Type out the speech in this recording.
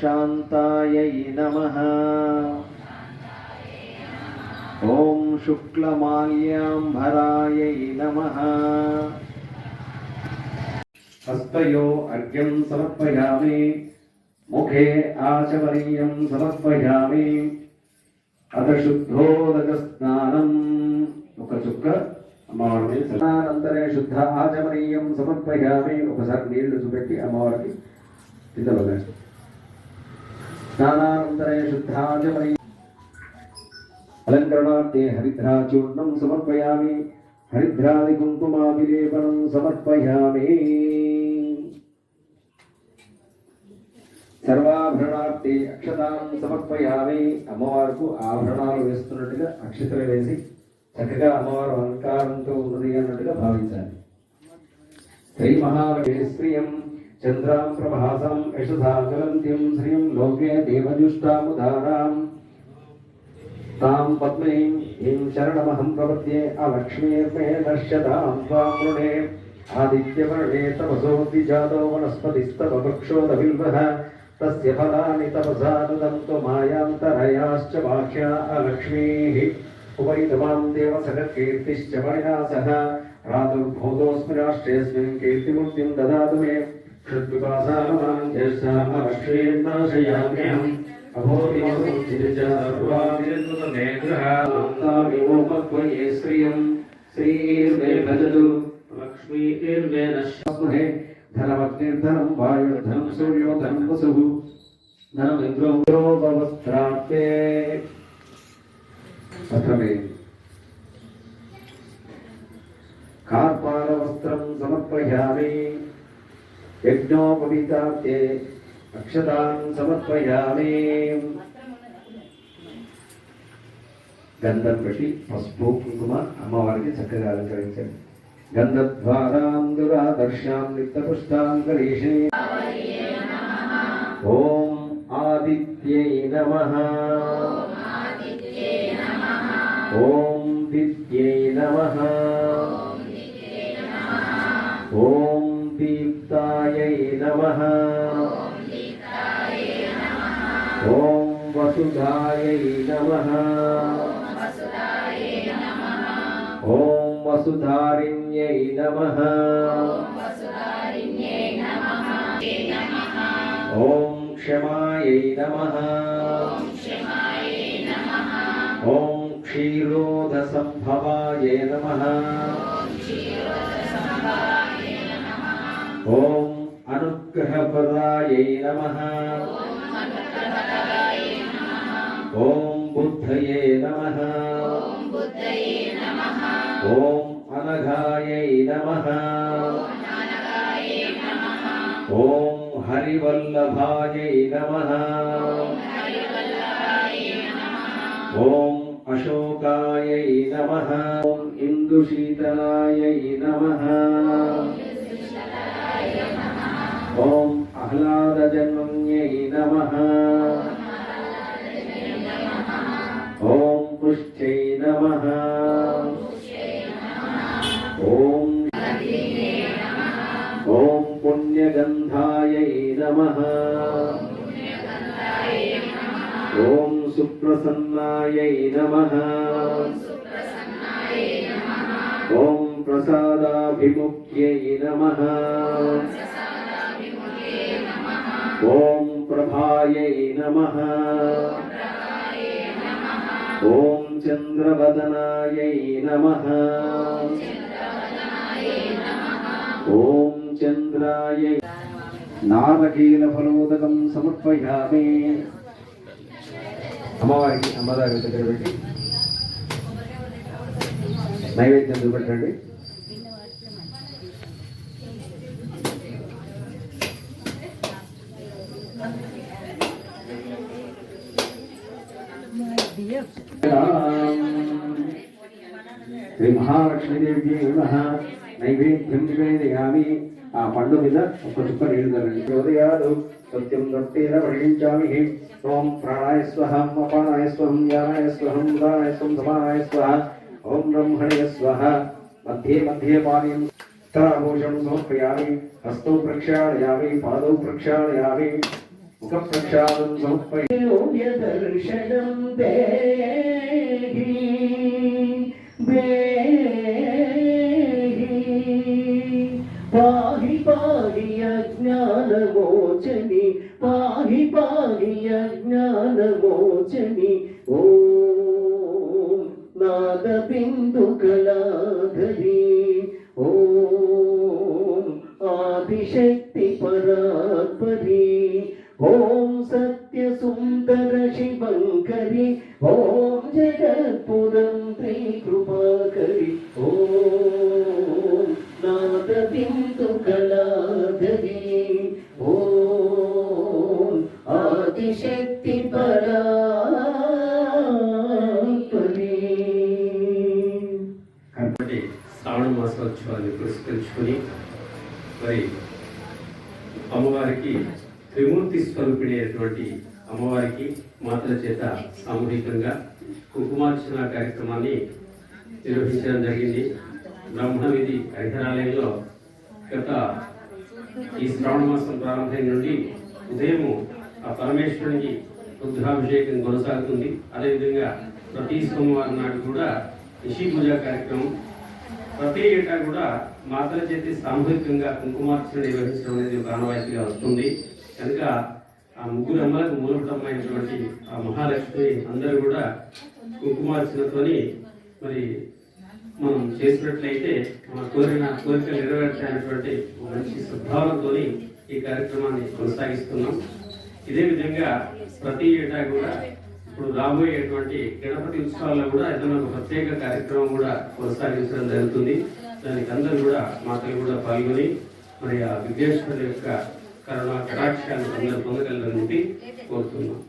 శాంతాయై నమ. ఓం శుక్లమాల్యాంబరాయై నమ. హస్తయో అర్ఘ్యం సమర్పయామి. ముఖే ఆచమనీయం సమర్పయామి. అత శుద్ధోదక స్నానం ఒక చుక్క అమ్మవారి స్నానంతరే శుద్ధ ఆచమనీయం సమర్పయామి. ఒకసారి నీళ్ళు చూపెట్టి అమ్మవారికి కింద స్నానానంతరే శుద్ధ అలంకరణార్థే హరిద్రాచూర్ణం సమర్పయామి హరిద్రాది కుంకుమాభిలేపనం సమర్పయామి సర్వాభరణార్థే అక్షతాం సమర్పయామి అమ్మవారుకు ఆభరణాలు వేస్తున్నట్టుగా అక్షతలు వేసి చక్కగా అమ్మవారు అలంకారంతో ఉన్నది అన్నట్టుగా భావించాలి. శ్రీ మహావేశ్రియం చంద్రాం ప్రభాసం యశసా జ్వలంత్యం శ్రీం లోకే దేవజుష్టాముదారాం. తాం పద్మీం ఈం శరణమహం ప్రపద్యే అలక్ష్మీర్మే నశ్యతాం త్వాం వృణే ఆదిత్యవర్ణే తపసోతి జాతో వనస్పతిస్తవ వృక్షోదవిల్వః తస్య ఫలాని తపసా దంతో మాయాంతరయాశ్చ వాక్ష్యా అలక్ష్మీః ఉపరితమాం దేవసకీర్తిశ్చ మణినా సహ రాదుర్భూతోऽస్మిరాష్ట్రేऽస్మిन् కీర్తిమూర్తిं దదాతు మే मे षड्विपासामां ज्येष्ठामलक्ष्मीर्नाशयाम्यहम् अभोदिमोचितचारुवादिर्मुतनेत्रः श्रियं श्रीर्मे भजतु लक्ष्मीर्मे नश्महे धनमग्निर्धनं वायुर्धनं सूर्यो धनं वसुः धनमिन्द्रो भवस्त्राप्ते अथमे कार्पालवस्त्रं समर्पयामि యజ్ఞోపవీతాబ్దే అక్షతాం సమర్పయామి. గంధం పెట్టి పసుపు కుంకుమ అమ్మవారికి చక్కగా అలంకరించండి. గంధద్వారాం దురాదర్శాం నిత్తపుష్టాం గణేషే ఓం ఆదిత్యై నమ. ఓం దిత్యై నమ. ఓం దీప్తాయై నమ ఓం వసుధాయై నమ ఓం వసుధారిణ్యై నమ ఓం క్షమాయై నమ ఓం క్షీరోదసంభవాయ నమ ఓం అనుగ్రహపదాయై నమ ఓం బుద్ధయే నమ ఓం అనఘాయై నమ ఓం హరివల్లభాయై నమ ఓం అశోకాయై నమ ఓం ఇందుశీతలాయై నమ ఓం ఆహ్లాదజన్మన్యై నమ. ఓం పుష్ట్యై నమ. ఓం ఓం పుణ్యగంధాయై నమ. ఓం సుప్రసన్నాయై నమ. ఓం ప్రసాదాభిముఖ్యై నమ. ఓం ప్రభాయై నమ. ఓం చంద్రవదనాయై నమ. ఓం చంద్రాయై. నారకీల ఫలోదకం సమర్పయామి. అమ్మవారికి అమ్మదారి దగ్గర పెట్టి నైవేద్యం చూపెట్టండి. శ్రీ మహాలక్ష్మీదేవి నమ నైవేద్యం నివేదయామి ఆ పండు మీద ఒక చుక్క నీళ్లు తరండి ఉదయాలు సత్యం దత్తేన పఠించామి ఓం ప్రాణాయ స్వహం అపానాయ స్వహం యానాయ స్వహం ఉదానాయ స్వం సమానాయ స్వహ ఓం బ్రహ్మణయ స్వహ మధ్యే మధ్యే పానీయం తరాభూషం సమర్పయామి హస్తౌ ప్రక్షాళయామి పాదౌ ప్రక్షాళయామి ముఖ ప్రక్షాళం సమర్పయ దర్శనం దేహి పాహి పాహి అజ్ఞానమోచని పాహి పాహి అజ్ఞానమోచని ఓం నాద బిందు కళాధరి ఆదిశక్తి పరాత్పరి ఓం సత్య సుందర శివంకరి ఓం జగత్పురం కృపాకరి ఓం నాద బిందు కళాధరి ఓం ఆదిశక్తి పరాత్పరి కాబట్టి శ్రావణ మాసోత్సవాన్ని పురస్కరించుకొని మరి అమ్మవారికి త్రిమూర్తి స్వరూపిణి అయినటువంటి అమ్మవారికి మాతల చేత సామూహికంగా కుంకుమార్చన కార్యక్రమాన్ని నిర్వహించడం జరిగింది. బ్రహ్మవిధి హరిహరాలయంలో గత ఈ శ్రావణ మాసం ప్రారంభం నుండి ఉదయము ఆ పరమేశ్వరునికి రుద్రాభిషేకం కొనసాగుతుంది. అదేవిధంగా ప్రతి సోమవారం నాడు కూడా నిషి పూజ కార్యక్రమం. ప్రతి ఏటా కూడా మాతల చేతి సామూహికంగా కుంకుమార్చన నిర్వహించడం అనేది ప్రాణవాయితీగా వస్తుంది. కనుక ఆ ముగ్గురు అమ్మలకు మూలపటమైనటువంటి ఆ మహాలక్ష్మి అందరూ కూడా కుంకుమార్చనతోని మరి మనం చేసినట్లయితే మన కోరిన కోరికలు నెరవేర్చాలనేటువంటి మంచి సద్భావనతో ఈ కార్యక్రమాన్ని కొనసాగిస్తున్నాం. ఇదే విధంగా ప్రతి ఏటా కూడా ఇప్పుడు రాబోయేటువంటి గణపతి ఉత్సవాల్లో కూడా ఏదైనా ఒక ప్రత్యేక కార్యక్రమం కూడా కొనసాగించడం జరుగుతుంది. దానికి అందరూ కూడా మాటలు కూడా పాల్గొని మరి ఆ విఘ్నేశ్వరుడు యొక్క కరుణ కటాక్షాన్ని అందరూ పొందగలరని కోరుతున్నాం.